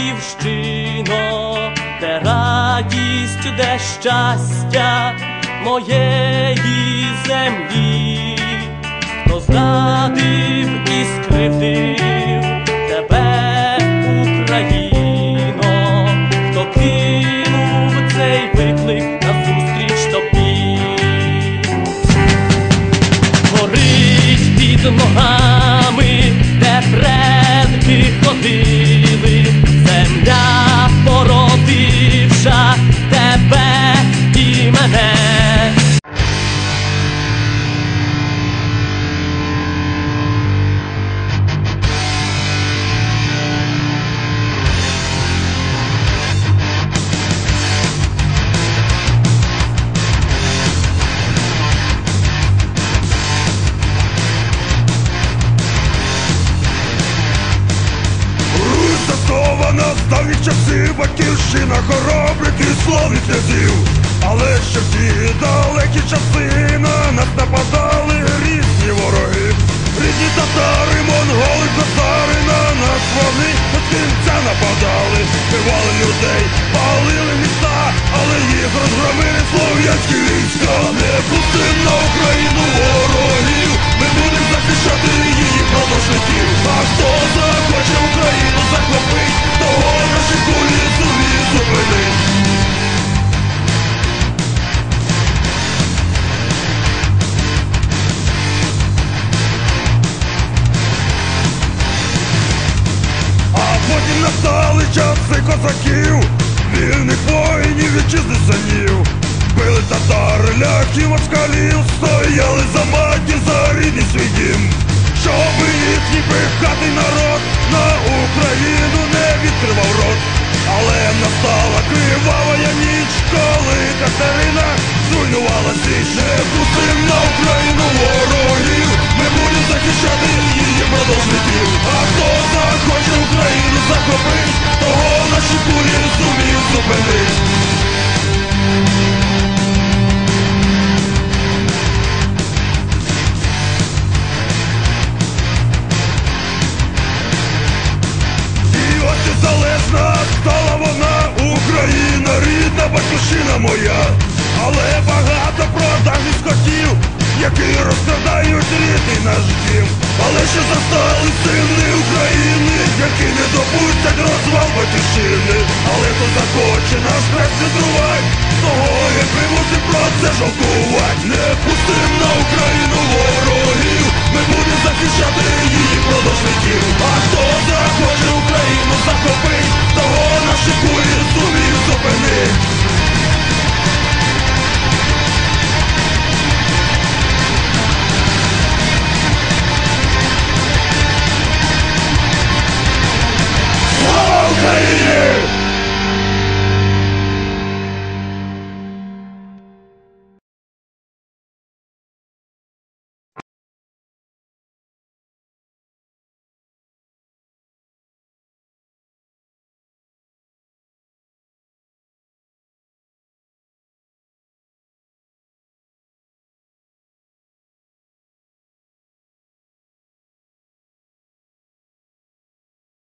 батьківщино, де радість, де щастя моєї землі, хто зрадив і скривдив тебе, Україно, хто кинув цей виклик назустріч тобі. Горить під ногами, давні часи, батьківщина хоробрих і славних князів. Але ще в ті далекі часи на нас нападали різні вороги. Часи козаків, вільних воїнів вітчизни синів. Били татар, ляхів, москалів, стояли за матір, за рідний свій дім. Щоб їхній пихатий народ на Україну не відкривав рот. Але настала кривава ніч, коли Катерина зруйнувала січ. Не пустим на стала вона, Україна, рідна батьківщина моя, але багато продажних скотів, які розкрадають рідний наш дім. Але ще застали сини України, які не допустять розвал батьківщини. Але хто захоче наш хрест відрувати, того і примусить про це жалкувати.